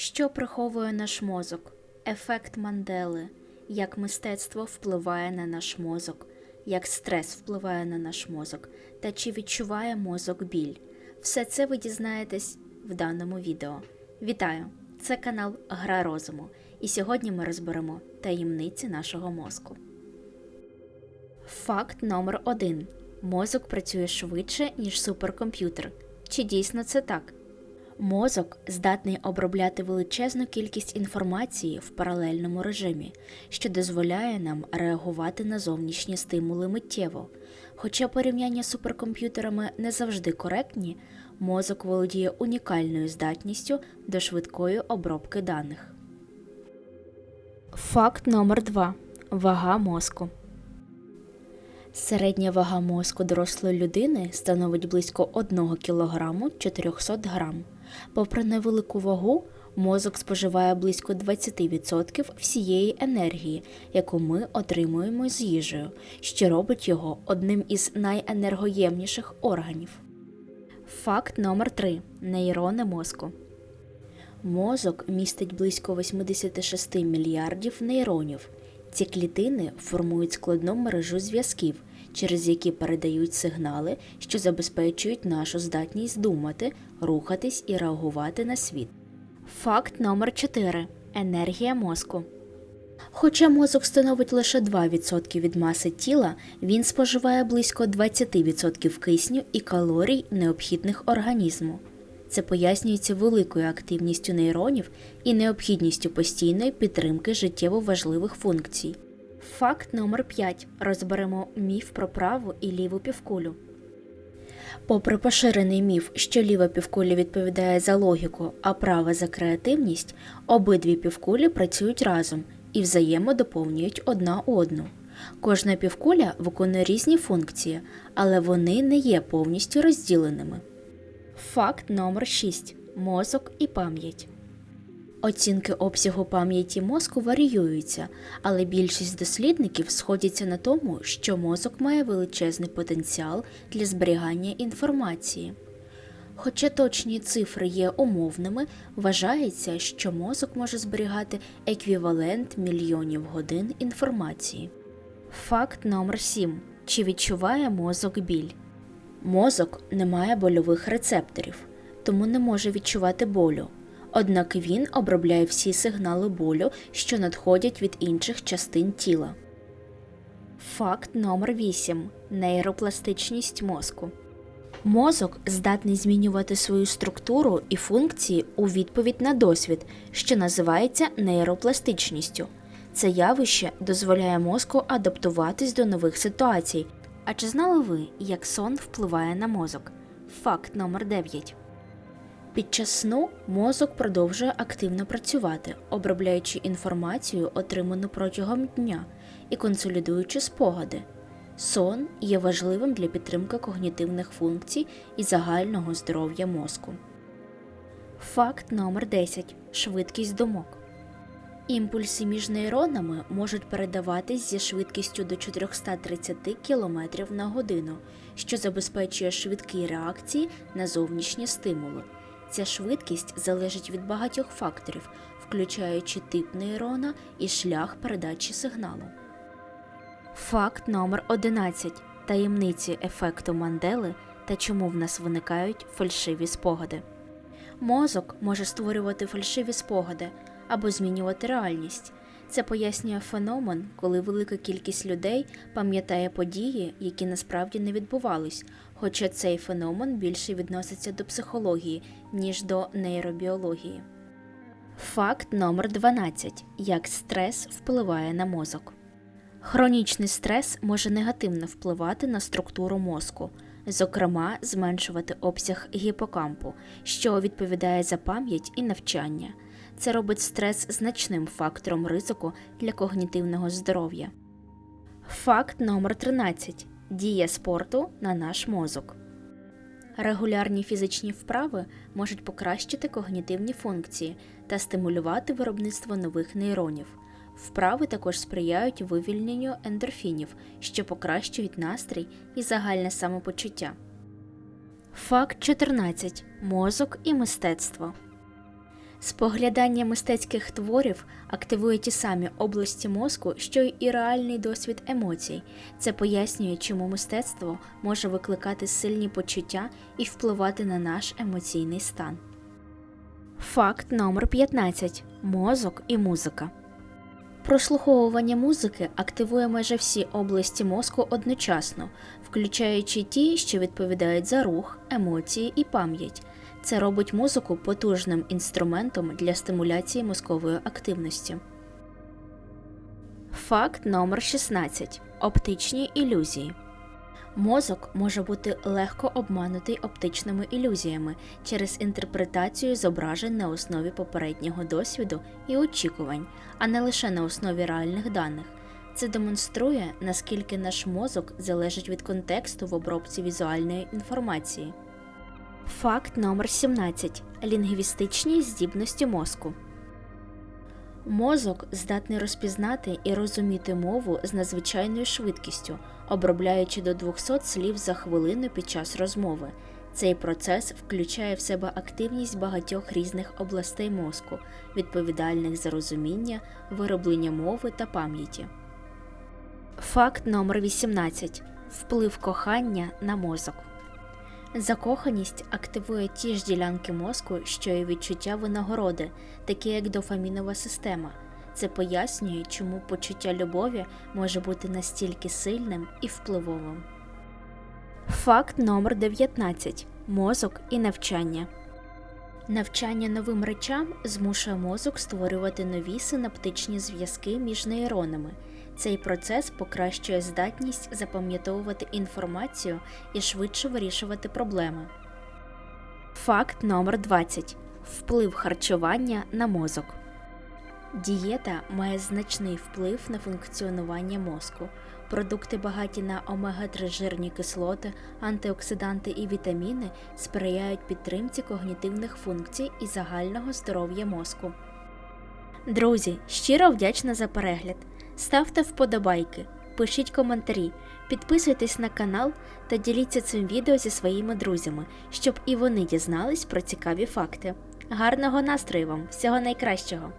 Що приховує наш мозок? Ефект Мандели, як мистецтво впливає на наш мозок, як стрес впливає на наш мозок та чи відчуває мозок біль. Все це ви дізнаєтесь в даному відео. Вітаю! Це канал Гра розуму, і сьогодні ми розберемо таємниці нашого мозку. Факт номер один: мозок працює швидше, ніж суперкомп'ютер. Чи дійсно це так? Мозок здатний обробляти величезну кількість інформації в паралельному режимі, що дозволяє нам реагувати на зовнішні стимули миттєво. Хоча порівняння з суперкомп'ютерами не завжди коректні, мозок володіє унікальною здатністю до швидкої обробки даних. Факт номер 2 Вага мозку. Середня вага мозку дорослої людини становить близько 1 кг 400 г. Попри невелику вагу, мозок споживає близько 20% всієї енергії, яку ми отримуємо з їжею, що робить його одним із найенергоємніших органів. Факт номер 3 Нейрони мозку. Мозок містить близько 86 мільярдів нейронів. Ці клітини формують складну мережу зв'язків, через які передають сигнали, що забезпечують нашу здатність думати, рухатись і реагувати на світ. Факт номер 4 Енергія мозку. Хоча мозок становить лише 2% від маси тіла, він споживає близько 20% кисню і калорій, необхідних організму. Це пояснюється великою активністю нейронів і необхідністю постійної підтримки життєво важливих функцій. Факт номер 5. Розберемо міф про праву і ліву півкулю. Попри поширений міф, що ліва півкуля відповідає за логіку, а права за креативність, обидві півкулі працюють разом і взаємодоповнюють одна одну. Кожна півкуля виконує різні функції, але вони не є повністю розділеними. Факт номер 6. Мозок і пам'ять. Оцінки обсягу пам'яті мозку варіюються, але більшість дослідників сходяться на тому, що мозок має величезний потенціал для зберігання інформації. Хоча точні цифри є умовними, вважається, що мозок може зберігати еквівалент мільйонів годин інформації. Факт номер 7. Чи відчуває мозок біль? Мозок не має больових рецепторів, тому не може відчувати болю. Однак він обробляє всі сигнали болю, що надходять від інших частин тіла. Факт номер 8. Нейропластичність мозку. Мозок здатний змінювати свою структуру і функції у відповідь на досвід, що називається нейропластичністю. Це явище дозволяє мозку адаптуватись до нових ситуацій. А чи знали ви, як сон впливає на мозок? Факт номер 9. Під час сну мозок продовжує активно працювати, обробляючи інформацію, отриману протягом дня, і консолідуючи спогади. Сон є важливим для підтримки когнітивних функцій і загального здоров'я мозку. Факт номер 10. Швидкість думок. Імпульси між нейронами можуть передаватись зі швидкістю до 430 км на годину, що забезпечує швидкі реакції на зовнішні стимули. Ця швидкість залежить від багатьох факторів, включаючи тип нейрона і шлях передачі сигналу. Факт номер 11. Таємниці ефекту Мандели та чому в нас виникають фальшиві спогади. Мозок може створювати фальшиві спогади або змінювати реальність. Це пояснює феномен, коли велика кількість людей пам'ятає події, які насправді не відбувались, хоча цей феномен більше відноситься до психології, ніж до нейробіології. Факт номер 12. Як стрес впливає на мозок. Хронічний стрес може негативно впливати на структуру мозку, зокрема, зменшувати обсяг гіпокампу, що відповідає за пам'ять і навчання. Це робить стрес значним фактором ризику для когнітивного здоров'я. Факт номер 13. Дія спорту на наш мозок. Регулярні фізичні вправи можуть покращити когнітивні функції та стимулювати виробництво нових нейронів. Вправи також сприяють вивільненню ендорфінів, що покращують настрій і загальне самопочуття. Факт 14. Мозок і мистецтво. Споглядання мистецьких творів активує ті самі області мозку, що й реальний досвід емоцій. Це пояснює, чому мистецтво може викликати сильні почуття і впливати на наш емоційний стан. Факт номер 15. Мозок і музика. Прослуховування музики активує майже всі області мозку одночасно, включаючи ті, що відповідають за рух, емоції і пам'ять. Це робить музику потужним інструментом для стимуляції мозкової активності. Факт номер 16. Оптичні ілюзії. Мозок може бути легко обманутий оптичними ілюзіями через інтерпретацію зображень на основі попереднього досвіду і очікувань, а не лише на основі реальних даних. Це демонструє, наскільки наш мозок залежить від контексту в обробці візуальної інформації. Факт номер 17. Лінгвістичні здібності мозку. Мозок здатний розпізнати і розуміти мову з надзвичайною швидкістю, обробляючи до 200 слів за хвилину під час розмови. Цей процес включає в себе активність багатьох різних областей мозку, відповідальних за розуміння, вироблення мови та пам'яті. Факт номер 18. Вплив кохання на мозок. Закоханість активує ті ж ділянки мозку, що й відчуття винагороди, такі як дофамінова система. Це пояснює, чому почуття любові може бути настільки сильним і впливовим. Факт номер 19. Мозок і навчання. Навчання новим речам змушує мозок створювати нові синаптичні зв'язки між нейронами. Цей процес покращує здатність запам'ятовувати інформацію і швидше вирішувати проблеми. Факт номер 20. Вплив харчування на мозок. Дієта має значний вплив на функціонування мозку. Продукти, багаті на омега-3 жирні кислоти, антиоксиданти і вітаміни сприяють підтримці когнітивних функцій і загального здоров'я мозку. Друзі, щиро вдячна за перегляд. Ставте вподобайки, пишіть коментарі, підписуйтесь на канал та діліться цим відео зі своїми друзями, щоб і вони дізнались про цікаві факти. Гарного настрою вам! Всього найкращого!